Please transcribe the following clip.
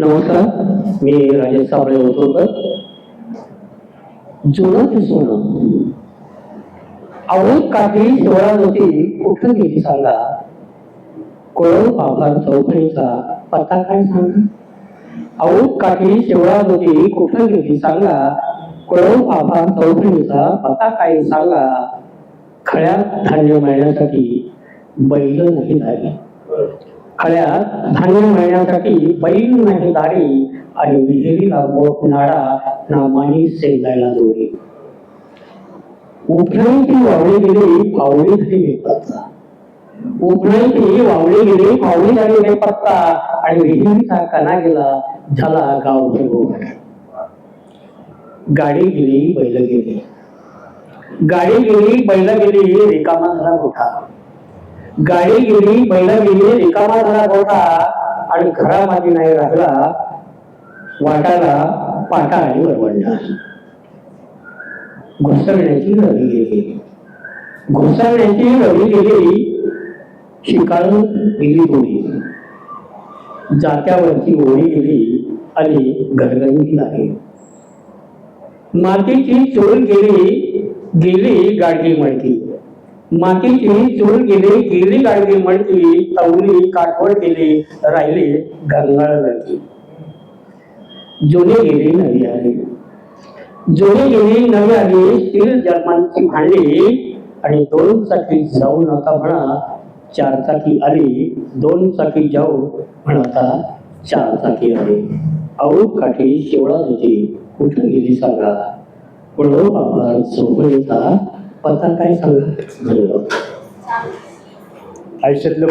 नमस्कार मी राजेश साबळे होतोकर जुनं ते सोनं अवघ काठी सोळा होती कुठं गेली सांगा? कोळव पाभार चौकणीचा पत्ता काय सांगा? अवघ काठी शेवळा होती कुठं गेली सांगा? कोळव पाभार चौकणीचा पत्ता काय सांगा? खळ्यात धान्य मिळण्यासाठी बैल नाही झाली खळ्यात धान्य मिळण्यासाठी बैल नाही दारी आणि विहिरीला मोठ नाडा नामाने सेंदायला दोरी ती वावळी गेली फावळी झाली बेपत्ता ती वावळी गेली फावळी झाली बेपत्ता आणि विहिरीचा कणा गेला झाला गाव भरभोर. गाडी गेली बैल गेली. गाडी गेली बैल गेली रिकामा झाला मोठा. गाडी गेली बैला गेली रिकामा झाला होता आणि घरामध्ये नाही राहिला वाटाला पाटा आणि वरवडला घुसळण्याची रवी गेली. घुसळण्याची रवी गेली शिकाळून गेली गोळी जात्यावरची गोळी गेली आणि गरगणी लागली. मातीची चोर गेली गेली गाडगी मडकी मातीची चूल गेली गेली गाडगी मडकी तवली काठवड गेली राहिली गंगाळ लडकी जुने गेली नवी आली. जुने गेली नवी आली स्थिर जन्मांची भांडी आणि दोन चाकी जाऊ नका म्हणा चार चाकी आली दोन चाकी जाऊ म्हणता चार चाकी आली. औ काठी शेवळा होती. कुठं गेली सांगा? पडो हो बाबा? चौकळीचा पत्ता काय सांगा. आयुष्यातलं